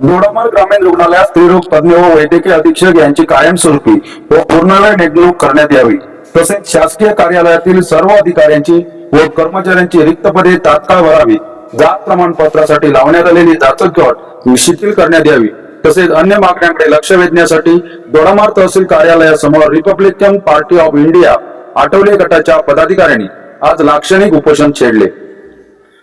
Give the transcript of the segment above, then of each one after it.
दोडामार्ग ग्रामीण रुग्णालयात स्त्रीरोग तज्ञ व वैद्यकीय अधीक्षक यांची कायमस्वरूपी व पूर्णवेळ नेमणूक करण्यात यावी. तसेच शासकीय कार्यालयातील सर्व अधिकाऱ्यांची व कर्मचाऱ्यांची रिक्त पदे तात्काळ भरावी. जात प्रमाणपत्रासाठी लावण्यात आलेली जाचक अट शिथिल करण्यात यावी. तसेच अन्य मागण्यांकडे लक्ष वेधण्यासाठी दोडामार तहसील कार्यालयासमोर Republican Party of India Athawale गटाच्या पदाधिकाऱ्यांनी आज लाक्षणिक उपोषण छेडले.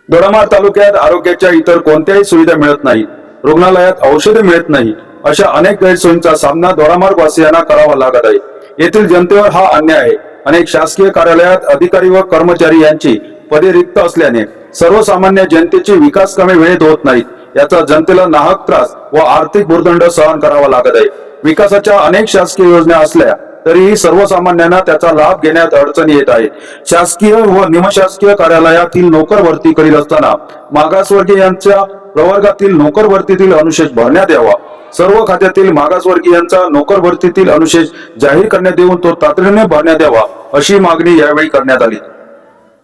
दोडामार तालुक्यात आरोग्याच्या इतर कोणत्याही सुविधा मिळत नाही. रुग्णालयात औषधे मिळत नाही अशा अनेक गैरसोयींचा सामना दोडामार्ग वासियांना करावा लागत आहे. येथील जनतेवर हा अन्याय आहे. अनेक शासकीय कार्यालयात अधिकारी व कर्मचारी यांची पदे रिक्त असल्याने सर्वसामान्य जनतेची विकास कामे वेळेत होत नाहीत. याचा जनतेला नाहक त्रास व आर्थिक भूर्दंड सहन करावा लागत आहे. विकासाच्या अनेक शासकीय योजना असल्या तरीही सर्वसामान्यांना त्याचा लाभ घेण्यात अडचणी येत आहे शासकीय व निमशासकीय कार्यालयातील नोकर भरती करीत असताना मागासवर्गीयांच्या प्रवर्गातील नोकर भरतीतील अनुशेष भरण्यात यावा. सर्व खात्यातील मागासवर्गीयांचा नोकर भरतीतील अनुशेष जाहीर करण्यात येऊन तो तातडीने भरण्यात यावा अशी मागणी यावेळी करण्यात आली.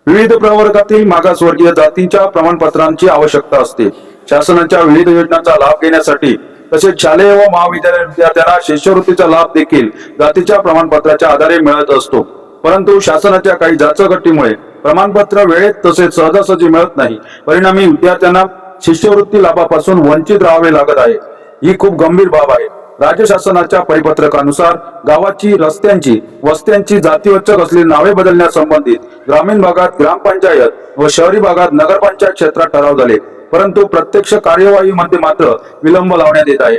विविध प्रवर्गातील मागासवर्गीय जातींच्या प्रमाणपत्रांची आवश्यकता असते. शासनाच्या विविध योजनांचा लाभ घेण्यासाठी तसेच शालेय व महाविद्यालय विद्यार्थ्यांना शिष्यवृत्तीचा लाभ देखील जातीच्या प्रमाणपत्राच्या आधारे मिळत असतो. परंतु शासनाच्या काही जाचगट्टीमुळे प्रमाणपत्र वेळेत तसेच सहजासहजी मिळत नाही. परिणामी विद्यार्थ्यांना शिष्यवृत्ती लाभापासून वंचित राहावे लागत आहे. ही खूप गंभीर बाब आहे. राज्य शासनाच्या परिपत्रकानुसार गावाची रस्त्यांची वस्त्यांची जातीवचक असलेली नावे बदलण्यासंबंधित ग्रामीण भागात ग्रामपंचायत व शहरी भागात नगरपंचायत क्षेत्रात ठराव झाले. परंतु प्रत्यक्ष कार्यवाहीमध्ये मात्र विलंब लावण्यात येत आहे.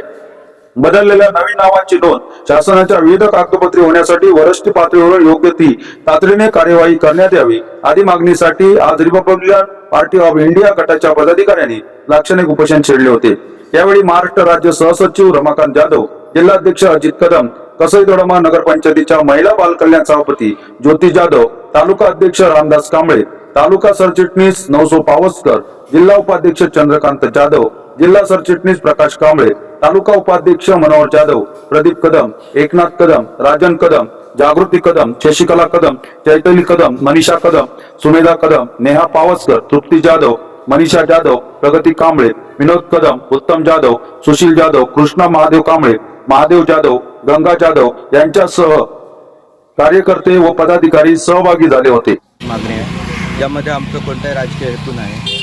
बदललेल्या नवीन नावांची नोंद शासनाच्या विविध कागदपत्रे होण्यासाठी वरिष्ठ पातळीवर योग्य ती तातडीने कार्यवाही करण्यात यावी. आदी मागणीसाठी आज रिपब्लिकन पार्टी ऑफ इंडिया गटाच्या पदाधिकाऱ्यांनी लाक्षणिक उपोषण छेडले होते. यावेळी महाराष्ट्र राज्य सहसचिव रमाकांत जाधव जिल्हाध्यक्ष अजित कदम कसई दोडमा नगरपंचायतीच्या महिला बालकल्याण सभापती ज्योती जाधव तालुका अध्यक्ष रामदास कांबळे तालुका सरचिटणीस नवसो पावसकर जिल्हा उपाध्यक्ष चंद्रकांत जाधव जिल्हा सरचिटणीस प्रकाश कांबळे तालुका उपाध्यक्ष मनोहर जाधव प्रदीप कदम एकनाथ कदम राजन कदम जागृती कदम शशिकला कदम चैतली कदम मनीषा कदम सुमेधा कदम नेहा पावसकर तृप्ती जाधव मनीषा जाधव प्रगती कांबळे विनोद कदम उत्तम जाधव सुशील जाधव कृष्णा महादेव कांबळे महादेव जाधव गंगा जाधव यांच्यासह कार्यकर्ते व पदाधिकारी सहभागी झाले होते. मागणी आहे. यामध्ये आमचं कोणताही राजकीय हेतू नाही.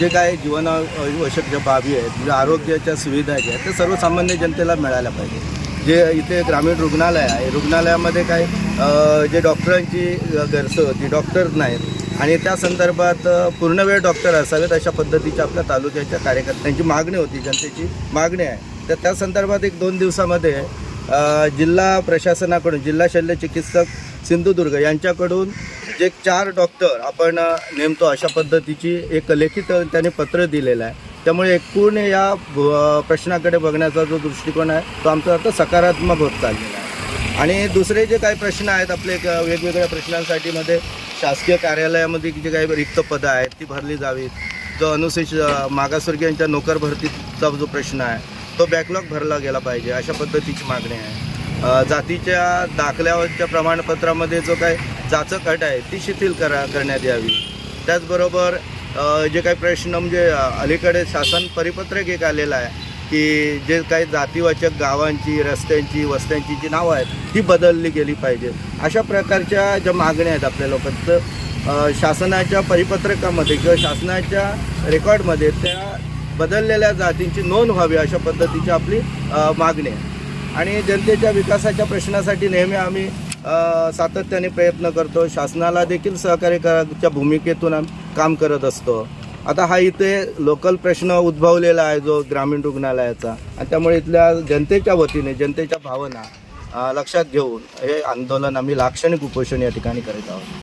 जे काय जीवनावश्यक ज्या बाबी आहेत म्हणजे आरोग्याच्या सुविधा ज्या आहेत ते सर्वसामान्य जनतेला मिळायला पाहिजे. जे इथे ग्रामीण रुग्णालय आहे रुग्णालयामध्ये काय जे डॉक्टरांची गरज होती डॉक्टर नाहीत आणि त्या संदर्भात पूर्ण पूर्णवेळ डॉक्टर असावेत अशा पद्धतीच्या आपल्या तालुक्याच्या कार्यकर्त्यांची मागणी होती जनतेची मागणी आहे. तर त्या संदर्भात एक दोन दिवसामध्ये जिल्हा प्रशासनाकडून जिल्हा शल्य चिकित्सक सिंधुदुर्ग यांच्याकडून जे चार डॉक्टर आपण नेमतो अशा पद्धतीची एक लेखित त्यांनी पत्र दिलेलं आहे. त्यामुळे एकूण या प्रश्नाकडे बघण्याचा जो दृष्टिकोन आहे तो आमचा आता सकारात्मक होत चाललेला आहे. आणि दुसरे जे काही प्रश्न आहेत आपले एक वेगवेगळ्या प्रश्नांसाठी मध्ये शासकीय कार्यालयामध्ये जे काही रिक्त पदं आहेत ती भरली जावीत. जो अनुसूचित मागासवर्गीयांच्या नोकर भरतीचा जो प्रश्न आहे तो बॅकलॉग भरला गेला पाहिजे अशा पद्धतीची मागणी आहे. जातीच्या दाखल्यावरच्या प्रमाणपत्रामध्ये जो काय जाचक अट आहे ती शिथिल करा करण्यात यावी. त्याचबरोबर जे काही प्रश्न म्हणजे अलीकडे शासन परिपत्रक एक आलेलं आहे की जे काही जातीवाचक गावांची रस्त्यांची वस्त्यांची जी नावं आहेत ती बदलली गेली पाहिजे. अशा प्रकारच्या ज्या मागण्या आहेत आपल्या लोकांचं शासनाच्या परिपत्रकामध्ये किंवा शासनाच्या रेकॉर्डमध्ये त्या बदललेल्या जातींची नोंद व्हावी अशा पद्धतीची आपली मागणी आहे. आणि जनतेच्या विकासाच्या प्रश्नासाठी नेहमी आम्ही सातत्याने प्रयत्न करतो. शासनाला देखील सहकार्य करायच्या भूमिकेतून आम्ही काम करत असतो. आता हा इथे लोकल प्रश्न उद्भवलेला आहे जो ग्रामीण रुग्णालयाचा. आणि त्यामुळे इथल्या जनतेच्या वतीने जनतेच्या भावना लक्षात घेऊन हे आंदोलन आम्ही लाक्षणिक उपोषण या ठिकाणी करीत आहोत.